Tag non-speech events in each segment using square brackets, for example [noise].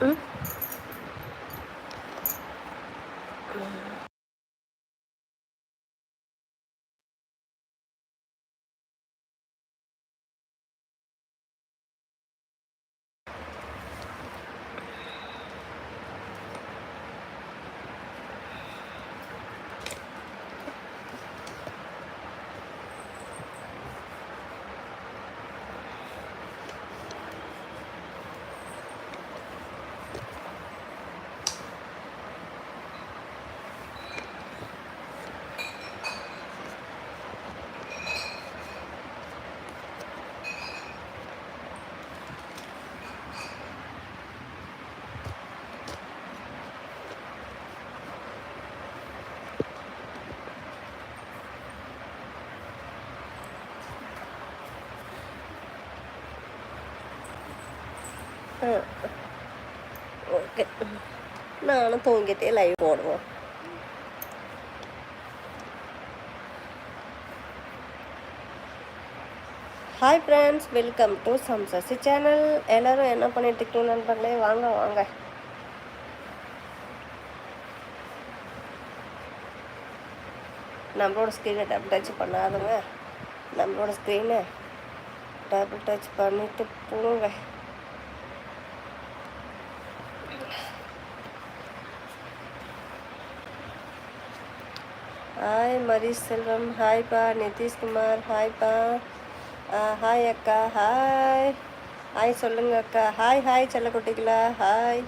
ம் ஓகே நானும் தூங்கிட்டே லைவ் போடுவோம் hi friends welcome to Samsasi channel எல்லோரும் என்ன பண்ணிட்டு இருக்கீங்க நண்பர்களே வாங்க வாங்க நம்மளோட ஸ்க்ரீனை டபுள் டச் பண்ணாதுங்க நம்மளோட ஸ்க்ரீனை டபுள் டச் பண்ணிட்டு போங்க ஹாய் மரிஷ் செல்வம் ஹாய்ப்பா நிதிஷ்குமார் ஹாய்ப்பா ஹாய் அக்கா ஹாய் ஹாய் சொல்லுங்க அக்கா ஹாய் ஹாய் செல்லக்குட்டிகளா ஹாய்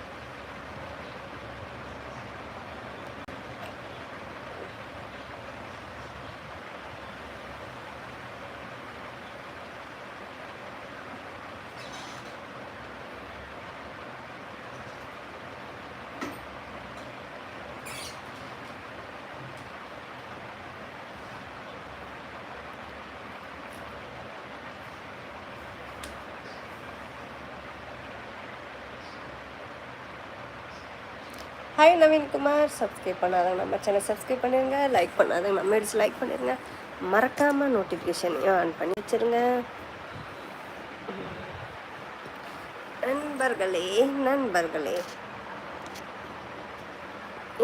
ஹாய் நவீன்குமார் சப்ஸ்கிரைப் பண்ணாதவங்க நம்ம சேனல் சப்ஸ்கிரைப் பண்ணிடுங்க லைக் பண்ணாதவங்க நம்ம எடுத்து லைக் பண்ணிடுங்க மறக்காமல் நோட்டிஃபிகேஷனையும் ஆன் பண்ணி வச்சுருங்க. நண்பர்களே நண்பர்களே.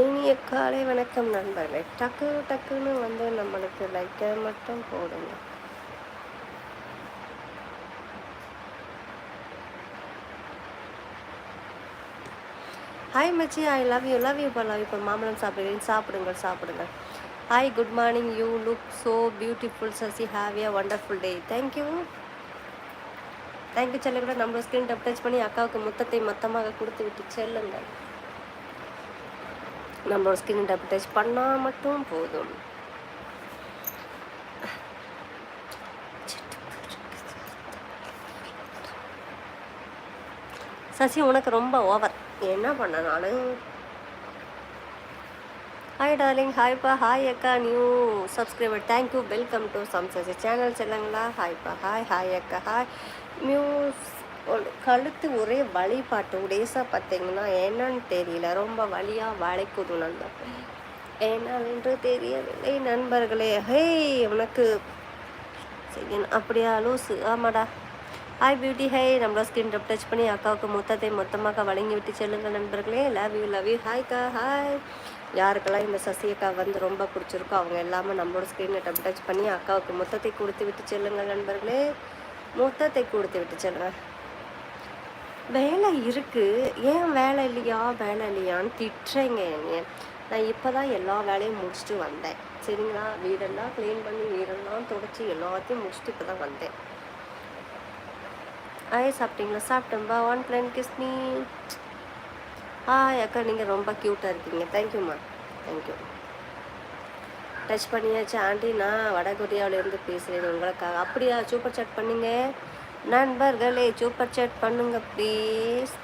இனிய காலை வணக்கம் நண்பர்களே. டக்கு டக்குன்னு வந்து நம்மளுக்கு லைக்கை மட்டும் போடுங்க. ஹாய் மச்சி. I love you love you பா லவ் யூ பா மாம்பழம் சாப்பிடுங்க சாப்பிடுங்க சாப்பிடுங்கள். Hi good morning you look so beautiful Sasi. Have a wonderful day thank you thank you செல்ல கூட நம்ம ஸ்க்ரீன் டப் டச் பண்ணி அக்காவுக்கு முத்தத்தை மொத்தமாக கொடுத்து விட்டு செல்லுங்கள். நம்மளோட ஸ்கின் டப் டச் பண்ணால் மட்டும் போதும். சசி உனக்கு ரொம்ப ஓவர் என்ன பண்ண நான் ஹாய் டார்லிங் ஹாய்ப்பா ஹாய் அக்கா. New subscriber thank you welcome to Samsasi channel செல்லுங்களா ஹாய்ப்பா ஹாய் ஹாய் அக்கா. ஹாய் நியூஸ் கழுத்து ஒரே வழிபாட்டு டேஸாக பார்த்தீங்கன்னா என்னன்னு தெரியல. ரொம்ப வழியாக வளைக்குது நண்பர் என்னவென்று தெரியவில்லை நண்பர்களே. ஹே உனக்கு. சரி அப்படியா லூசு ஆமாடா. ஹாய் பியூட்டி ஹை நம்மளோட ஸ்கின் ரப் டச் பண்ணி அக்காவுக்கு மொத்தத்தை மொத்தமாக வழங்கி விட்டு செல்லுங்கள் நண்பர்களே. லவ் யூ லவ் யூ ஹாய்க்கா ஹாய் யாருக்கெல்லாம் இந்த சசியக்கா வந்து ரொம்ப பிடிச்சிருக்கோ அவங்க எல்லாமே நம்மளோட ஸ்கிரீனை டப் டச் பண்ணி அக்காவுக்கு மொத்தத்தை கொடுத்து விட்டு செல்லுங்கள் நண்பர்களே. மொத்தத்தை கொடுத்து விட்டு செல்லுங்க. வேலை இருக்குது ஏன் வேலை இல்லையா? வேலை இல்லையான்னு திட்டுறேங்க நான் இப்போ தான் எல்லா வேலையும் முடிச்சுட்டு வந்தேன். சரிங்களா? வீடெல்லாம் க்ளீன் பண்ணி வீடெல்லாம் துடைச்சி எல்லாத்தையும் முடிச்சுட்டு இப்போ தான் வந்தேன். ஆய் சாப்பிட்டீங்களா? சாப்பிட்டேன்பா. ஒன் பிளான் கிஸ்மி ஹாய் அக்கா நீங்கள் ரொம்ப க்யூட்டாக இருக்கீங்க. தேங்க்யூம்மா தேங்க்யூ டச் பண்ணியாச்சு ஆண்டி. நான் வடகொரியாவிலேருந்து பேசுகிறேன் உங்களுக்காக. அப்படியா? சூப்பர் சாட் பண்ணுங்க. நண்பர்களே சூப்பர் சாட் பண்ணுங்க ப்ளீஸ்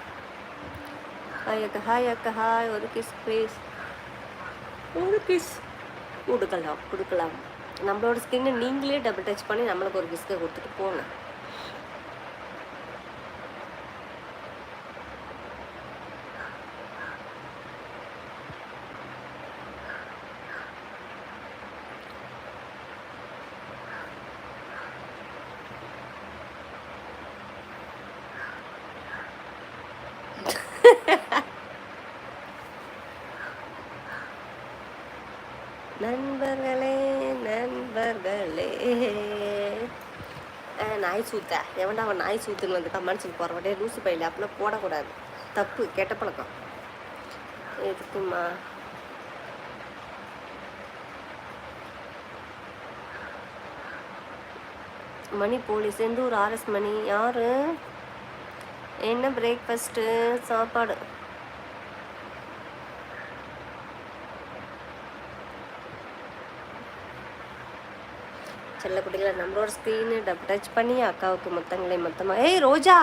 ஹாய் அக்கா. ஹாய் அக்கா. ஹாய் ஒரு கிஸ் ப்ளீஸ் ஒரு கிஸ் கொடுக்கலாம். கொடுக்கலாம். நம்மளோட ஸ்கின்னை நீங்களே டபுள் டச் பண்ணி நம்மளுக்கு ஒரு கிஸ்க்கை கொடுத்துட்டு போங்க. [laughs] நண்பர்களே நண்பர்களே. நாய் சூத்த. எவன்டா அவன் நாய் சூத்துன்னு வந்து கமெண்ட் சொல்லி போகிற வாட்டே லூசு பையில அப்படிலாம் போடக்கூடாது. தப்பு கெட்ட பழக்கம். எதுக்குமா மணி போலீஸ் எந்த ஒரு ஆர்எஸ் மணி? யாரு? என்ன பிரேக்ஃபாஸ்ட்டு சாப்பாடு. செல்ல செல்லக்குட்டிகளை நம்மளோட ஸ்க்ரீனு டப் டச் பண்ணி அக்காவுக்கு மொத்தங்களே மொத்தமாக ஏய் ரோஜா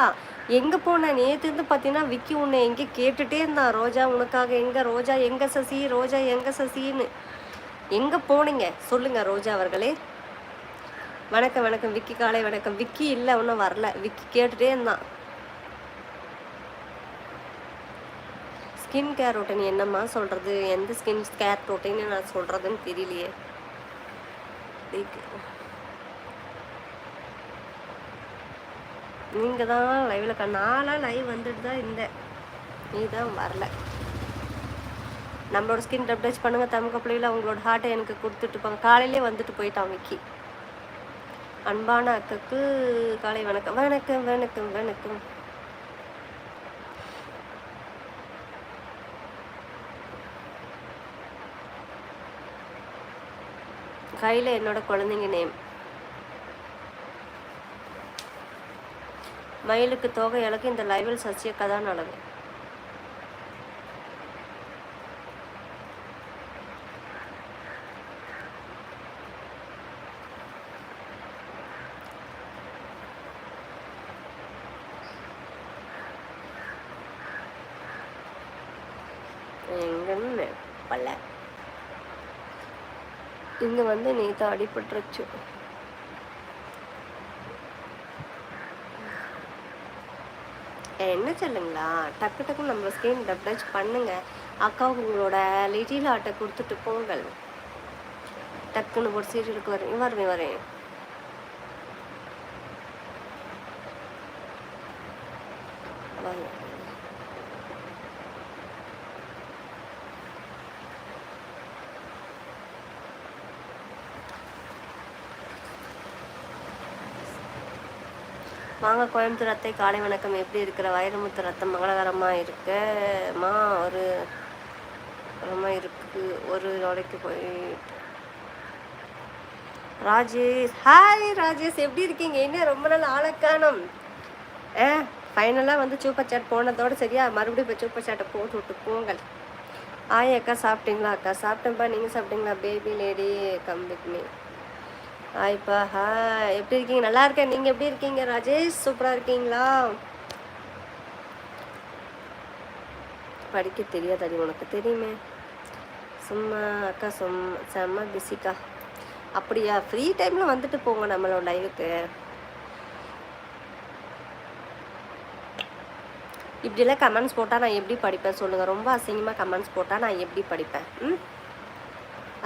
எங்கே போன? நேற்று பார்த்தீங்கன்னா விக்கி உன்னை எங்கே கேட்டுகிட்டே இருந்தான் ரோஜா உனக்காக எங்கே? ரோஜா எங்கே சசி? ரோஜா எங்கே சசின்னு. எங்கே போனீங்க? சொல்லுங்கள் ரோஜா அவர்களே. வணக்கம் வணக்கம். விக்கி காலை வணக்கம். விக்கி இல்லை ஒன்றும் வரல. விக்கி கேட்டுகிட்டே இருந்தான். ஸ்கின் கேர் ரொட்டீன் என்னம்மா சொல்கிறது எந்த ஸ்கின் கேர் ரொட்டீன்னு நான் சொல்கிறதுன்னு தெரியலையே. நீங்கள் தான் லைவில் க நாளாக லைவ் வந்துட்டு தான் இருந்தேன். நீ தான் வரல. நம்மளோட ஸ்கின் டப் டச் பண்ணுங்கள் தமிழ் பிள்ளைகள அவங்களோட ஹார்ட்டை எனக்கு கொடுத்துட்டு போங்க. காலையிலே வந்துட்டு போயிட்டான் விக்கி. அன்பான அக்காக்கு காலை வணக்கம். வணக்கம் வணக்கம் வணக்கம். கையில் என்னோட குழந்தைங்க நேம். மயிலுக்கு தோகை இலக்கு இந்த லைவில் சசியக்கா தான் அழகு. விழுந்து வந்து நேற்று அடிபட்டுருச்சு. என்ன சொல்லுங்களா? டக்கு டக்குன்னு நம்ம ஸ்கிரீன் டப் பண்ணுங்கள் பண்ணுங்க. அக்காவுக்கு உங்களோட லிட்டில் ஆட்டை கொடுத்துட்டு போங்கள். டக்குன்னு ஒரு சீரியலுக்கு வரேன். வருவேன் வரேன் வரேன் வாங்க கோயம்புத்தூர் அத்தை காலை வணக்கம். எப்படி இருக்கிற வைரமுத்து ரத்தம் மங்களகரமாக இருக்கமா ஒரு ரொம்ப இருக்கு. ஒரு நாளைக்கு போய் ராஜேஷ் ஹாய் ராஜேஷ் எப்படி இருக்கீங்க? என்ன ரொம்ப நாள் ஆளக்கானம் ஆ ஃபைனலாக வந்து சூப்பர் சாட் போனதோட சரியா மறுபடியும் இப்போ சூப்பர் சாட்டை போட்டு விட்டு போங்கள். ஆய் அக்கா சாப்பிட்டீங்களா அக்கா? சாப்பிட்டேன்ப்பா நீங்கள் சாப்பிட்டீங்களா? பேபி லேடி கம்பிக்மி ஹாய்ப்பா ஹாய் எப்படி இருக்கீங்க? நல்லா இருக்கேன். நீங்கள் எப்படி இருக்கீங்க ராஜேஷ்? சூப்பராக இருக்கீங்களா? படிக்க தெரியாதாடி உனக்கு தெரியுமே. சும்மா அக்கா சும் செம்ம பிஸிக்கா அப்படியா? ஃப்ரீ டைமில் வந்துட்டு போங்க நம்மளோட லைவுக்கு இப்படிலாம் கமெண்ட்ஸ் போட்டால் நான் எப்படி படிப்பேன் சொல்லுங்கள் ரொம்ப அசிங்கமாக கமெண்ட்ஸ் போட்டால் நான் எப்படி படிப்பேன்? ம்?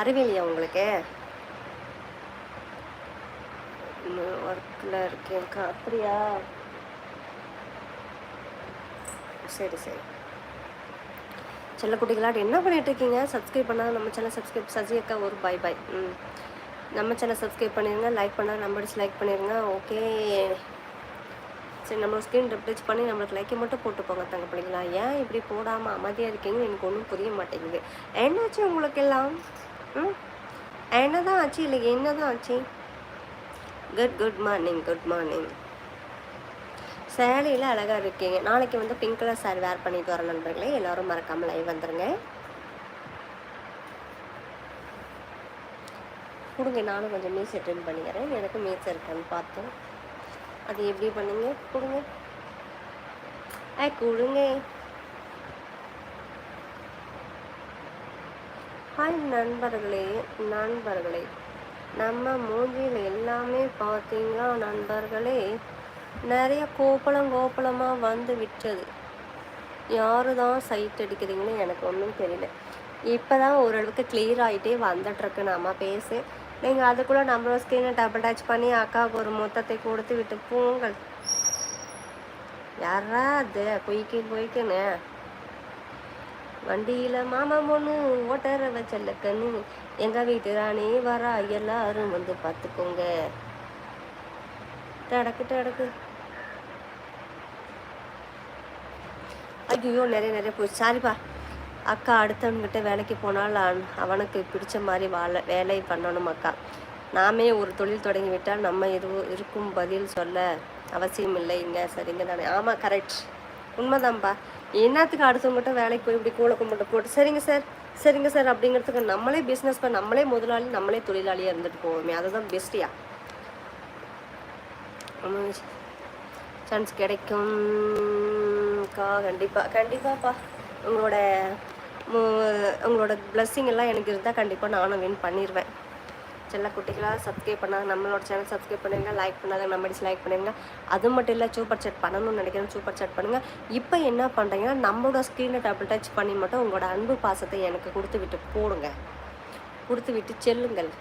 அறிவியலையா உங்களுக்கு? ஒர்க்கில் இருக்கேன்க்கா அப்படியா? சரி சரி. செல்லக்குட்டிகளாட்டு என்ன பண்ணிகிட்டு இருக்கீங்க? சப்ஸ்கிரைப் பண்ணால் நம்ம சேனல் சப்ஸ்கிரைப் சஜி அக்கா ஒரு பை பை ம். நம்ம சேனல் சப்ஸ்கிரைப் பண்ணிடுங்க லைக் பண்ணால் நம்பர்ஸ் லைக் பண்ணிடுங்க ஓகே சரி நம்ம ஸ்க்ரீன் டச் பண்ணி நம்மளுக்கு லைக்கை மட்டும் போட்டு போங்க தங்க பிள்ளைங்களா ஏன் இப்படி போடாமல் அமைதியாக இருக்கீங்கன்னு எனக்கு ஒன்றும் புரிய மாட்டேங்குது. என்னாச்சு உங்களுக்கு எல்லாம்? ம்? என்னதான் ஆச்சு? இல்லை என்னதான் ஆச்சு? Good good morning good morning சேலையில் அழகாக இருக்கீங்க. நாளைக்கு வந்து பிங்க் கலர் சாரி வேர் பண்ணிட்டு வர நண்பர்களே எல்லோரும் மறக்காமல் லைவ் வந்துடுங்க கொடுங்க நானும் கொஞ்சம் மீஸ் அட்டன் பண்ணிக்கிறேன். எனக்கு மீஸ் இருக்கான்னு பார்த்தோம். அது எப்படி பண்ணுங்க? கொடுங்க. ஆ கொடுங்க. ஹாய் நண்பர்களே நண்பர்களே. நம்ம மூஞ்சியில் எல்லாமே பார்த்தீங்களா நண்பர்களே? நிறைய கோப்பளம் கோப்பளமாக வந்து விட்டது. யாரு தான் சைட் அடிக்கிறீங்கன்னு எனக்கு ஒன்றும் தெரியல. இப்போ தான் ஓரளவுக்கு கிளியர் ஆகிட்டே வந்துட்டுருக்கு. நம்ம பேசு. நீங்கள் அதுக்குள்ளே நம்மளோட ஸ்கிரீனை டபுள் டச் பண்ணி அக்காவுக்கு ஒரு மொத்தத்தை கொடுத்து விட்டு போங்கள். யாரா அது பொய்க்கு பொய்க்குன்னு. வண்டியில மாமா பொண்ணு ஓட்டற வச்சல்ல கண்ணு. எங்க வீட்டு ராணி வரா எல்லாரும் வந்து பார்த்துக்கோங்க டடக்கு டடக்கு. ஐயோ நிறைய நிறைய போச்சு. சாரிப்பா. அக்கா அடுத்தவன்கிட்ட வேலைக்கு போனால் அவன்- அவனுக்கு பிடிச்ச மாதிரி வாழ வேலை பண்ணணும் அக்கா. நாமே ஒரு தொழில் தொடங்கி விட்டால் நம்ம எதுவும் இருக்கும் பதில் சொல்ல அவசியம் இல்லைங்க. சரிங்க தானே. ஆமாம் கரெக்ட் உண்மைதான்ப்பா என்னத்துக்கு அடுத்தவங்ககிட்ட வேலைக்கு போய் இப்படி கூல கும்பிட்டு போட்டு சரிங்க சார் சரிங்க சார் அப்படிங்கிறதுக்கு நம்மளே பிஸ்னஸ் பண்ண நம்மளே முதலாளி நம்மளே தொழிலாளியாக இருந்துட்டு போவோமே அதுதான் பெஸ்ட்டியா சான்ஸ் கிடைக்கும்க்கா கண்டிப்பாக கண்டிப்பாப்பா. உங்களோட உங்களோட பிளஸ்ஸிங் எல்லாம் எனக்கு இருந்தால் கண்டிப்பாக நானும் வின் பண்ணிடுவேன் செல்ல குட்டிகளாக சப்ஸ்கிரைப் பண்ணாங்க நம்மளோட சேனல் சப்ஸ்கிரைப் பண்ணுங்கள் லைக் பண்ணாங்க நம்ம டிஸ்லைக் பண்ணுங்கள் அது மட்டும் இல்லை சூப்பர் சேட் பண்ணணும்னு நினைக்கிறேன் சூப்பர் சேட் பண்ணுங்கள் இப்போ என்ன பண்ணுறீங்கன்னா நம்மளோட ஸ்க்ரீனை டபுள் டச் பண்ணி மட்டும் உங்களோட அன்பு பாசத்தை எனக்கு கொடுத்து விட்டு போடுங்க. கொடுத்து விட்டு செல்லுங்கள்.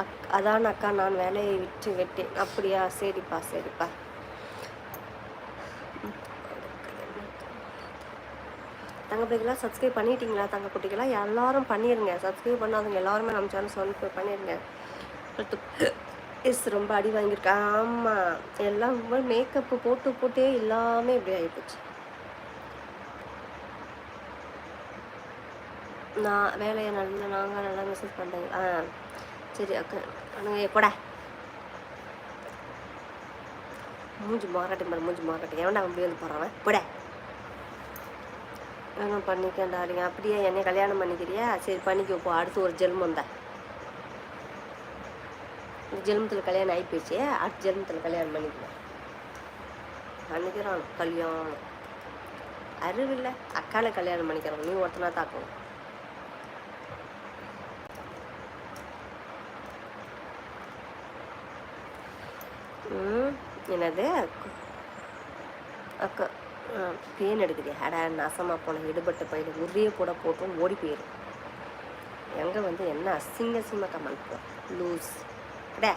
அக் அதான் அக்கா நான் வேலையை விட்டு விட்டேன். அப்படியா? சரிப்பா சரிப்பா. தங்க பிள்ளைகளா சப்ஸ்கிரைப் பண்ணிட்டீங்களா தங்க குட்டிகளா எல்லாரும் பண்ணிடுங்க சப்ஸ்கிரைப் பண்ணாதவங்க எல்லாருமே நம்ம சேனல் சொல்லி பண்ணிடுங்க எஸ் ரொம்ப அடி வாங்கியிருக்கேன் ஆமாம் எல்லாம் மேக்கப்பு போட்டு போட்டே எல்லாமே இப்படி ஆகிப்போச்சு நான் வேலையை நடந்து நாங்கள் நல்லா மெசேஜ் பண்ணுறேங்க ஆ சரி அக்கா அண்ணா கூட மூஞ்சி மாறாட்டி மாதிரி மூஞ்சி மாறாட்டி. ஏன்டா அவன் வந்து போகிறான் போட. நான் பண்ணிக்கேன் டார்லிங் அப்படியே என்னை கல்யாணம் பண்ணிக்கிறியா? சரி பண்ணிக்க போ. அடுத்து ஒரு ஜென்மம் தான் இந்த ஜென்மத்தில் கல்யாணம் ஆகி போயிடுச்சு. அடுத்த ஜென்மத்தில் கல்யாணம் பண்ணிக்கலாம் பண்ணிக்கிறான் கல்யாணம். அறிவில்லை. அக்கால கல்யாணம் பண்ணிக்கிறோம். நீ ஒருத்தனா தாக்கணும் ம் என்னது? அக்கா பேன் எடுக்குது அடா நாசமாக போன எடுபட்ட பயிர் உரிய கூட போட்டும் ஓடி போயிடும் எங்கே வந்து என்ன அசிங்க அசிங்கமாக கமெண்ட் போ லூஸ். அடே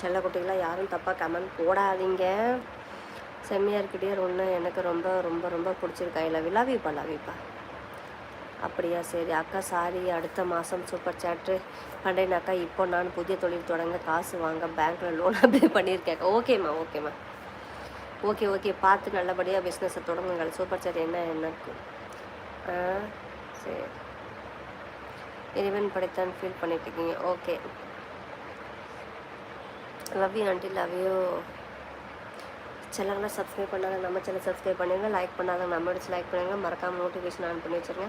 செல்ல குட்டிகளாக யாரும் தப்பாக கமெண்ட் போடாதீங்க. செம்மையாக இருக்கிட்டே ஒன்று எனக்கு ரொம்ப ரொம்ப ரொம்ப பிடிச்சிருக்கு. ஐ லவ் லவ்யூப்பா லவ்யூப்பா அப்படியா சரி அக்கா சாரி அடுத்த மாதம் சூப்பர் சாட்டு பண்றேன் அக்கா இப்போ நான் புதிய தொழில் தொடங்க காசு வாங்க பேங்க்கில் லோன் அப்ளை பண்ணியிருக்கேன். ஓகேம்மா ஓகேம்மா ஓகே ஓகே பார்த்து நல்லபடியாக பிஸ்னஸை தொடங்குங்கள். சூப்பர் சாட் என்ன எனக்கு ஆ சரி. இறைவன் படைத்தான் ஃபீல் பண்ணிட்டு இருக்கீங்க. Okay love you aunty love you சேனலில் சப்ஸ்கிரைப் பண்ணாங்க நம்ம சேனல் சப்ஸ்கிரைப் பண்ணுங்க லைக் பண்ணாங்க நம்மளோட லைக் பண்ணுங்க. மறக்காம நோட்டிஃபிகேஷன் ஆன் பண்ணி வச்சுருங்க.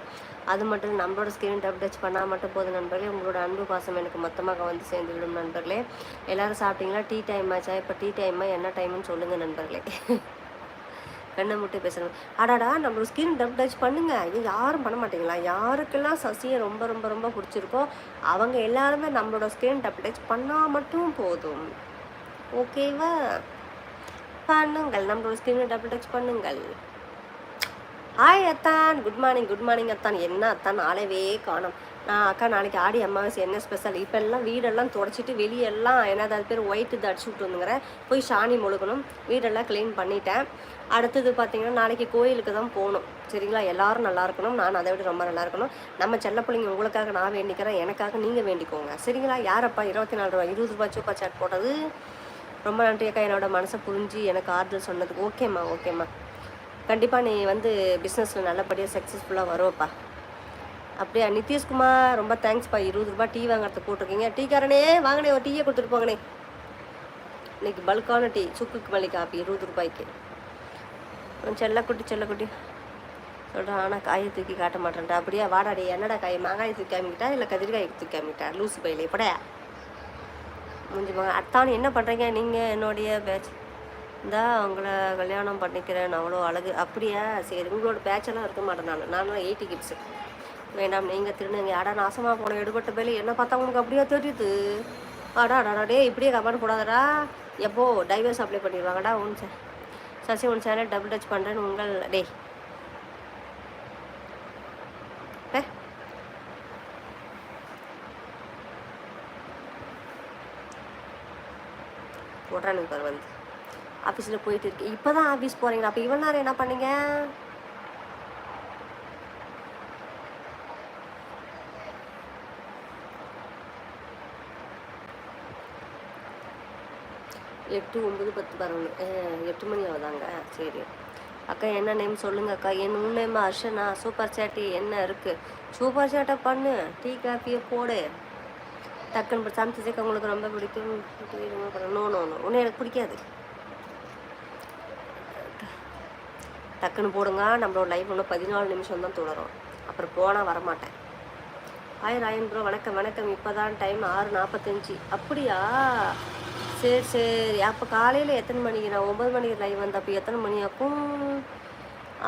அது மட்டும் இல்லை நம்மளோட ஸ்க்ரீன் டப் டச் பண்ணால் மட்டும் போதும் நண்பர்களே. உங்களோட அன்பு பாசம் எனக்கு மொத்தமாக வந்து சேர்ந்து விடும் நண்பர்களே. எல்லோரும் சாப்பிட்டீங்களா? டீ டைம் ஆச்சா? இப்போ டீ டைமா என்ன டைம்னு சொல்லுங்கள் நண்பர்களே. கண்ணை மட்டும் பேசுகிறாங்க அடாடா நம்மளோட ஸ்கின் டப் டச் பண்ணுங்க. இது யாரும் பண்ண மாட்டீங்களா? யாருக்கெல்லாம் சசியை ரொம்ப ரொம்ப ரொம்ப பிடிச்சிருக்கோ அவங்க எல்லாருமே நம்மளோட ஸ்கின் டப் டச் பண்ணால் மட்டும் போதும். ஓகேவா? பண்ணுங்கள். நம்மளோட ஸ்கின் டபுள் டச் பண்ணுங்கள். ஹாய் அத்தான். குட் மார்னிங் குட் மார்னிங் அத்தான். என்ன அத்தான்? ஆளவே காணும். நான் அக்கா நாளைக்கு ஆடி அமாவாசை என்ன ஸ்பெஷல் இப்போ எல்லாம் வீடெல்லாம் தொடச்சிட்டு வெளியெல்லாம் என்னது அது பேர்? ஒயிட் இது அடிச்சு விட்டு போய் சாணி முழுகணும். வீடெல்லாம் க்ளீன் பண்ணிட்டேன். அடுத்தது பார்த்தீங்கன்னா நாளைக்கு கோயிலுக்கு தான் போகணும். சரிங்களா? எல்லாரும் நல்லா இருக்கணும். நான் அதை விட ரொம்ப நல்லா இருக்கணும். நம்ம செல்ல பிள்ளைங்க உங்களுக்காக நான் வேண்டிக்கிறேன். எனக்காக நீங்கள் வேண்டிக்கோங்க. சரிங்களா? யாரப்பா? இருபத்தி நாலு ரூபா இருபது ரூபா சூப்பர் சாட் போட்டது? ரொம்ப நன்றி அக்கா. என்னோட மனசை புரிஞ்சு எனக்கு ஆறுதல் சொன்னதுக்கு ஓகேம்மா ஓகேம்மா கண்டிப்பாக நீ வந்து பிஸ்னஸில் நல்லபடியாக சக்ஸஸ்ஃபுல்லாக வருவப்பா. அப்படியா நிதிஷ்குமார் ரொம்ப தேங்க்ஸ்ப்பா இருபது ரூபாய் டீ வாங்குறதுக்கு போட்டிருக்கீங்க. டீக்காரனே வாங்கனே ஒரு டீயை கொடுத்துட்டு போங்கண்ணே. இன்னைக்கு பல்கான டீ சுக்குக்கு மல்லி காப்பி இருபது ரூபாய்க்கு. செல்லக்குட்டி செல்லக்குட்டி சொல்கிறேன் ஆனால் காயை தூக்கி காட்ட மாட்டேன்டா. அப்படியா வாடாடி என்னடா காய்? மாங்காய் தூக்கி காமிக்கிட்டா இல்லை கதிரிக்காய் தூக்கி காமிக்கிட்டா? லூசு பையில இப்படையா முடிஞ்சுப்பாங்க போங்க அத்தான் என்ன பண்ணுறீங்க நீங்கள் என்னுடைய பேட்ச் இந்தா அவங்கள கல்யாணம் பண்ணிக்கிறேன். அவ்வளோ அழகு. அப்படியா? சரி உங்களோட பேச்செல்லாம் இருக்க மாட்டேன் நான். நான் எயிட்டி கிட்ஸு வேண்டாம் நீங்கள் திருநங்க. அடா நாசமாக போன எடுபட்ட பேல என்ன பார்த்தா உங்களுக்கு அப்படியே தெரியுது? அடா அடா டே இப்படியே கமெண்ட் போடாதடா. எப்போ? டைவர்ஸ் அப்ளை பண்ணிடுவாங்கடா உன் சே சசி உன் சேனல் டபுள் டச் பண்ணுறேன்னு உங்கள் டே ஏ போடுறானுங்க பாரு வந்து ஆஃபீஸில் போயிட்டு இருக்கு. இப்போ தான் ஆஃபீஸ் போகிறீங்களா அப்போ இவ்வளோ நேரம் என்ன பண்ணீங்க? எட்டு ஒம்பது பத்து பதினொன்று எட்டு மணி ஆகுதாங்க. சரி. அக்கா என்ன நேம் சொல்லுங்க அக்கா. என் உன் நேம் அர்ஷனா. சூப்பர் சேட்டி என்ன இருக்குது சூப்பர் சேட்டை பண்ணு. டீ காஃபியை போடு. டக்குன்னு சமைச்சு சேர்க்க உங்களுக்கு ரொம்ப பிடிக்கும். நோ நோ நோ ஒன்றும் எனக்கு பிடிக்காது. டக்குன்னு போடுங்க. நம்மளோட லைஃப் ஒன்று பதினாலு நிமிஷம் தான் தொடரும். அப்புறம் போனால் வரமாட்டேன். ஹாய் ராயன் ப்ரோ வணக்கம் வணக்கம். இப்போ தான் டைம் ஆறு நாற்பத்தஞ்சு அப்படியா? சரி சரி. அப்போ காலையில் எத்தனை மணிக்கு? நான் ஒம்பது மணிக்கு லைவ் வந்தேன் அப்போ எத்தனை மணி ஆக்கும்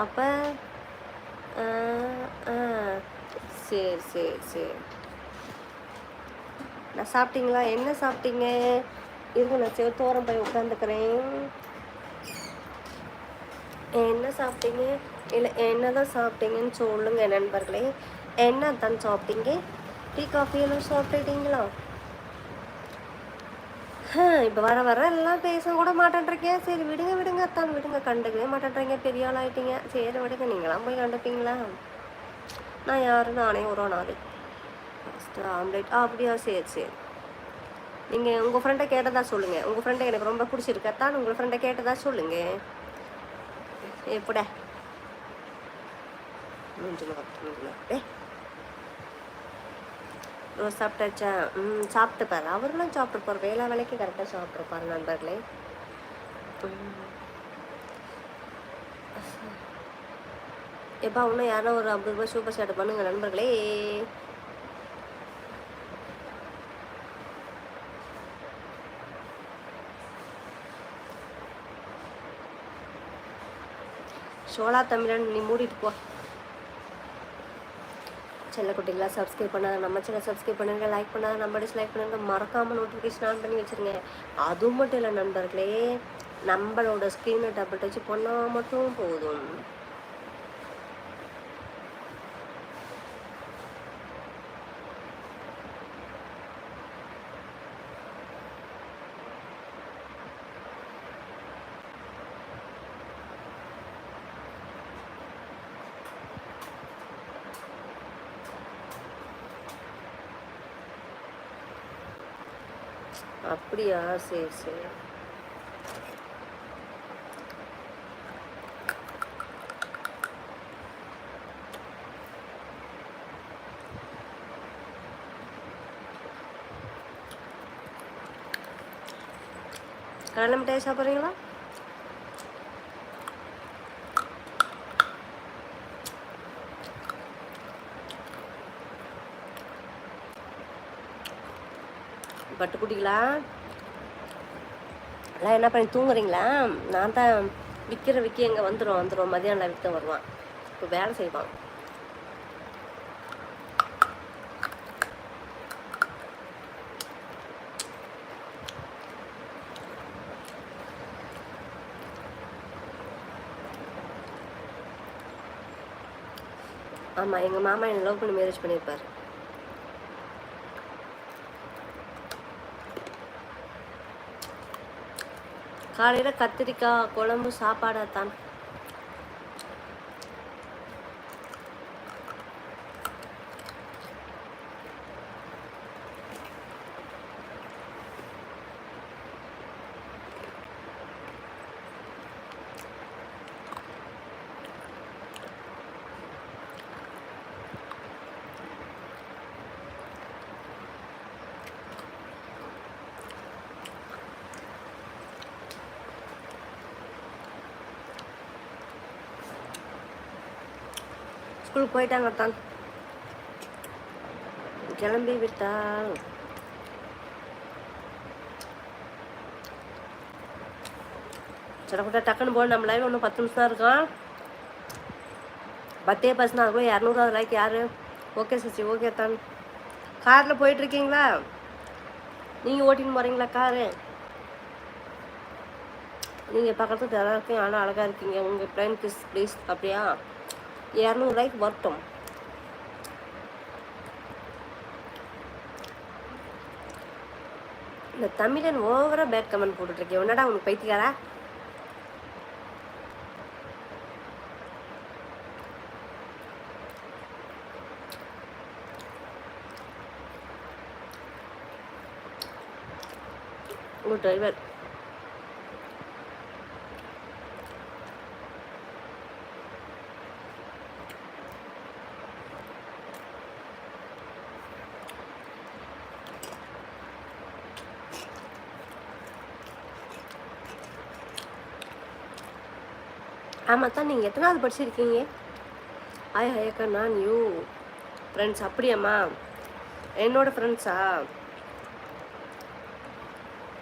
அப்போ சரி சரி சரி. நான் சாப்பிட்டீங்களா? என்ன சாப்பிட்டீங்க? இருங்க நான் செவத்தோரம் போய் உட்காந்துக்கிறேன் என்ன சாப்பிட்டீங்க? இல்லை என்ன தான் சாப்பிட்டீங்கன்னு சொல்லுங்க நண்பர்களே. என்ன தான் சாப்பிட்டீங்க? டீ காஃபி எல்லாம் சாப்பிட்டுட்டீங்களா? இப்போ வர வர எல்லாம் பேச கூட மாட்டேன்றீங்க. சரி விடுங்க விடுங்க அத்தான் விடுங்க. கண்டுக்கவே மாட்டேன்றீங்க. பெரிய ஆள் ஆயிட்டீங்க சரி விடுங்க. நீங்களாம் போய் கண்டுப்பீங்களா? நான் யாரு? நானே ஒரு நாள் ஃபஸ்ட்டு ஆம்லேட். ஆ அப்படியா? சரி சரி. நீங்கள் உங்கள் ஃப்ரெண்டை கேட்டதா சொல்லுங்கள் உங்கள் ஃப்ரெண்டை எனக்கு ரொம்ப பிடிச்சிருக்கத்தான் உங்கள் ஃப்ரெண்டை கேட்டதா சொல்லுங்கள் எப்பட ரோஸ் சாப்பிட்டாச்சா? ம் சாப்பிட்டுப்பாரு அவர்களும் சாப்பிட்ருப்பார் வேலை வேலைக்கு கரெக்டாக சாப்பிட்ருப்பாரு நண்பர்களே. எப்பா இன்னும் யாரோ ஒரு ஐம்பது ரூபாய் சூப்பர் சாட் பண்ணுங்க நண்பர்களே. சோழா தமிழன் நீ மூடிட்டு போ. செல்லக்குட்டிங்களா சப்ஸ்கிரைப் பண்ணாத நம்ம சேனல் சப்ஸ்கிரைப் பண்ணுங்க லைக் பண்ணாத நம்ம டிஸ்லைக் பண்ணுங்க மறக்காமல் நோட்டிஃபிகேஷன் ஆன் பண்ணி வச்சுருங்க. அது மட்டும் இல்லை நண்பர்களே நம்மளோட ஸ்க்ரீனை டபுள் டச் பண்ணால் மட்டும் போதும். அப்படியா? சரி சரி. கடலை மிட்டாய் சாப்பிட்றீங்களா? பட்டுக்குட்டிங்களா எல்லாம் என்ன பண்ணி தூங்குறீங்களா? நான் தான் விற்கிற விற்க எங்கே வந்துடும் வந்துடும் மதியானம் விற்க வருவான். இப்போ வேலை செய்வான். ஆமாம் எங்கள் மாமா என்னை லவ் பண்ணி மேரேஜ் பண்ணியிருப்பார் காலையில் கத்திரிக்காய் குழம்பு சாப்பாடாக தான் போயிட்டாங்க தான். கிளம்பி விட்டால் சிறப்பட்ட டக்குன்னு போய் நம்ம லைவ் ஒன்றும் பத்து நிமிஷம் தான் இருக்கோம். பத்தே பர்சன் ஆகும் இரநூறாவது லைக் யார்? ஓகே சச்சி ஓகே தான். காரில் போயிட்டுருக்கீங்களா நீங்கள் ஓட்டின்னு போகிறீங்களா காரு நீங்கள் பக்கத்து நல்லா இருக்கீங்க? ஆனால் அழகாக இருக்கீங்க. உங்கள் பிளான் கிஸ் ப்ளீஸ் அப்படியா? இரநூறுவாய்க்கு வரட்டும். இந்த தமிழன் ஓவராக பேட் கமெண்ட் போட்டுட்ருக்கேன் என்னடா உனக்கு பைத்தியாரா உங்கள் டிரைவர் ஆமாம் தான் நீங்கள் எத்தனாவது படிச்சிருக்கீங்க? ஐ ஹயக்கா நான் யூ. ஃப்ரெண்ட்ஸ் அப்படியாம்மா? என்னோட ஃப்ரெண்ட்ஸா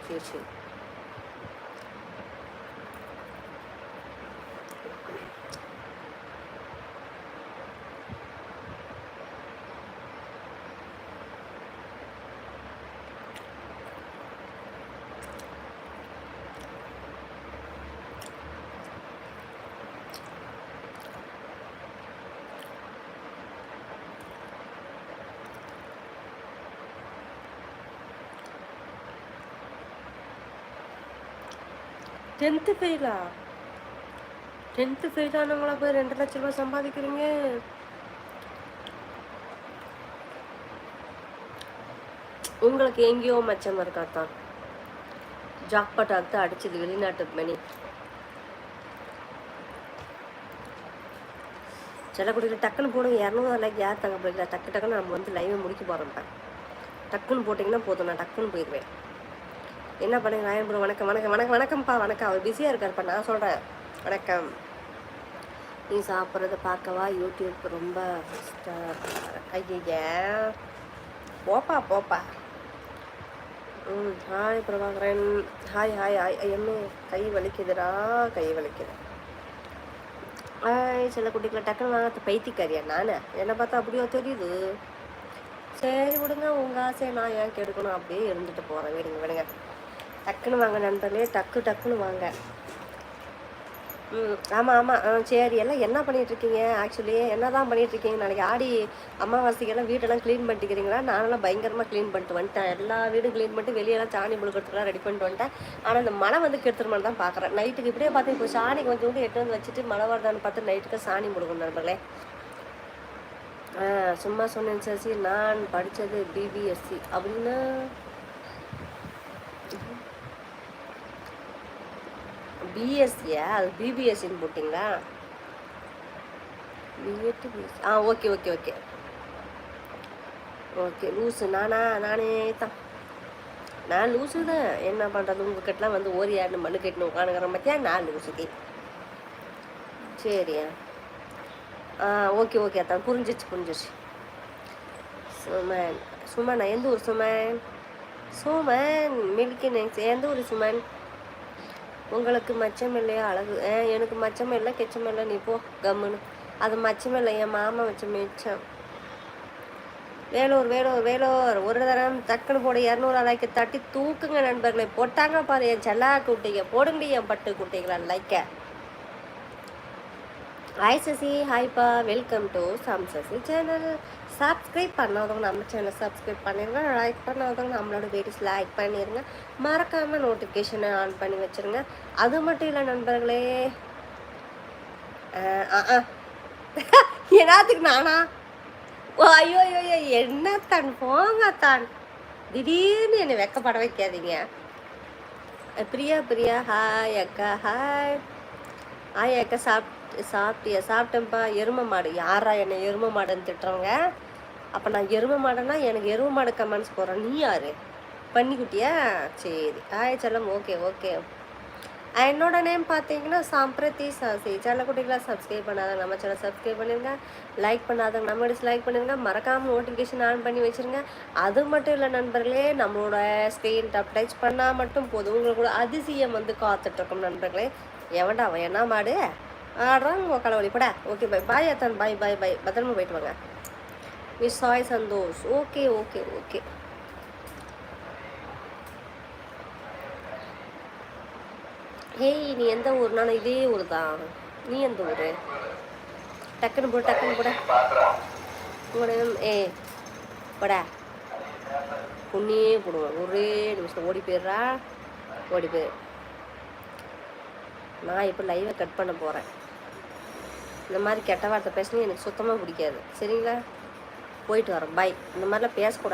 சரி சரி. டென்த்து ஃபெயிலா டென்த்து ஃபெயில் ஆனவங்களா போய் ரெண்டு லட்ச ரூபா சம்பாதிக்கிறீங்க. உங்களுக்கு எங்கேயோ மச்சம் இருக்காதான் ஜாக்பாட் அடுத்து அடிச்சது வெளிநாட்டு மணி. சில குடியில் டக்குன்னு போடுங்க. இரநூறு லைக் யார் தங்க போயிருக்கா டக்கு டக்குன்னு நம்ம வந்து லைவை முடிக்க போகிறோம் டக்குன்னு போட்டிங்கன்னா போதும். நான் டக்குன்னு போயிடுவேன். என்ன பண்ணுங்க ராயன்புரம் வணக்கம் வணக்கம் வணக்கம் வணக்கம்ப்பா வணக்கம். அவர் பிஸியாக இருக்காருப்பா நான் சொல்கிறேன் வணக்கம். நீ சாப்பிட்றத பார்க்கவா? யூடியூப் ரொம்ப ஐயா போப்பா போப்பா. ம் hi Prabhakaran. Hi hi hi என்ன கை வலிக்குதுடா கை வலிக்குது. ஹாய் சில குட்டிகளை டக்குன்னு வாங்க பைத்தியக்காரியா? நான்? என்னை பார்த்தா அப்படியோ தெரியுது? சரி விடுங்க உங்கள் ஆசையை நான் ஏன் கெடுக்கணும்? அப்படியே இருந்துட்டு போகிறேன் விடுங்க விடுங்க. டக்குன்னு வாங்க நண்பர்களே டக்கு டக்குன்னு வாங்க. ம் ஆமாம் ஆமாம் ஆ சரி எல்லாம் என்ன பண்ணிகிட்ருக்கீங்க ஆக்சுவலி என்ன தான் பண்ணிகிட்ருக்கீங்க நாளைக்கு ஆடி அமாவாசைக்கெல்லாம் வீட்டெல்லாம் க்ளீன் பண்ணிட்டுக்கிறீங்களா? நானெல்லாம் பயங்கரமாக க்ளீன் பண்ணிட்டு வந்துட்டேன். எல்லா வீடும் க்ளீன் பண்ணிட்டு வெளியெல்லாம் சாணி முழுக்கிறதுக்குலாம் ரெடி பண்ணிட்டு வந்துட்டேன். ஆனால் இந்த மழை வந்து கெடுத்துருமான்னு தான் பார்க்குறேன். நைட்டுக்கு இப்படியே பார்த்து இப்போ சாணி கொஞ்சம் வந்து எட்டு வந்து வச்சுட்டு மழை வருதான்னு பார்த்து நைட்டுக்கு சாணி முழுகணும் நண்பர்களே. சும்மா சொன்னேன் சசி நான் படித்தது பிபிஎஸ்சி அப்படின்னா பிஎஸ்சியா அது பிபிஎஸ்சின்னு போட்டிங்களா? பிஎட்டு பிஎஸ்சி ஆ ஓகே ஓகே ஓகே. ஓகே லூஸு நானா நானே தான். நான் லூஸு தான். என்ன பண்ணுறது உங்ககிட்டலாம் வந்து ஓரி ஆடு மண்ணு கட்டினு உட்காந்துக்கிற பார்த்தியா நான் லூசுக்கு. சரியா. ஆ ஓகே ஓகே அத்தான் புரிஞ்சிச்சு புரிஞ்சிச்சு சுமன். சுமன்? எந்த ஊர் சுமன்? சுமன். மில்கி நெக்ஸ் எந்த ஊர் சுமன்? உங்களுக்கு மச்சம் இல்லையா அழகு. எனக்கு மச்சம் இல்லை கெச்சம் இல்லை நீ போ கம்முன்னு அது மச்சம் இல்லை என் மாமா வச்ச மிச்சம். வேலூர் வேலூர் வேலூர். ஒரு தரம் டக்குனு போட இரநூறு அலைக்கு தட்டி தூக்குங்க நண்பர்களை. போட்டாங்க பாரு என் செல்லா குட்டிங்க. போடுங்க என் பட்டு குட்டிங்களா லைக்கை. Hi Sasi ஹாய்ப்பா welcome to Sam Sasi channel subscribe பண்ணாதவங்க நம்ம சேனல் சப்ஸ்கிரைப் பண்ணிடுங்க லைக் பண்ணாதவங்க நம்மளோட வீடியோஸ் லைக் பண்ணிடுங்க மறக்காமல் நோட்டிஃபிகேஷனை ஆன் பண்ணி வச்சுருங்க. அது மட்டும் இல்லை நண்பர்களே. [laughs] என்னத்துக்கு நானா? ஓ ஐயோ ஐயோ என்ன போங்கத்தான். திடீர்னு என்னை வெக்கப்பட வைக்காதீங்க. பிரியா பிரியா. ஹாய் அக்கா. ஹாய் ஹாய் அக்கா. சாப்பிட்டு சாப்பிட்டியா சாப்பிட்டேன்ப்பா எரும மாடு. யாரா என்னை எரும மாடுன்னு திட்டுறவங்க? அப்போ நான் எரும மாடுன்னா எனக்கு எரும மாடு கமெண்ட்ஸ் போகிறேன் நீ யாரு? பண்ணிக்குட்டியா சரி. ஆய் செல்லம். Okay okay. என்னோட நேம் பார்த்தீங்கன்னா சாம்பிரதி சாசி சேனல் குட்டிகளா சப்ஸ்கிரைப் பண்ணாதாங்க நம்ம சேனல் சப்ஸ்கிரைப் பண்ணிடுங்க லைக் பண்ணாதாங்க நம்ம லைக் பண்ணிடுங்க மறக்காமல் நோட்டிஃபிகேஷன் ஆன் பண்ணி வச்சுருங்க. அது மட்டும் இல்லை நண்பர்களே நம்மளோட ஸ்க்ரீன் டப் டச் பண்ணால் மட்டும் போதும். உங்களுக்கு கூட அதிசயம் வந்து காத்துட்ருக்கோம் நண்பர்களே. எவன்டா அவன் என்ன மாடு? ஆடுறாங்க கலவழி கூட ஓகே பாய் பாய் அத்தான். பாய் பாய் பாய் பத்திரமா போயிட்டு வாங்க. Miss Sai Santosh okay okay okay hey நீ எந்த ஊர்னாலும் இதே ஊர் தான் நீ எந்த ஊர்? டக்குன்னு போட டக்குன்னு போட. உங்களோட ஏ போட. ஒன்றே போடுவோம். ஒரே நிமிஷம் ஓடி போயிடுறா. ஓடி போயிடு நான் இப்போ லைவை கட் பண்ண போகிறேன் இந்த மாதிரி கெட்ட வார்த்தை பேசினா எனக்கு சுத்தமாக பிடிக்காது. சரிங்களா? போயிட்டு வரேன் பாய் இந்த மாதிரிலாம் பேசக்கூடாது.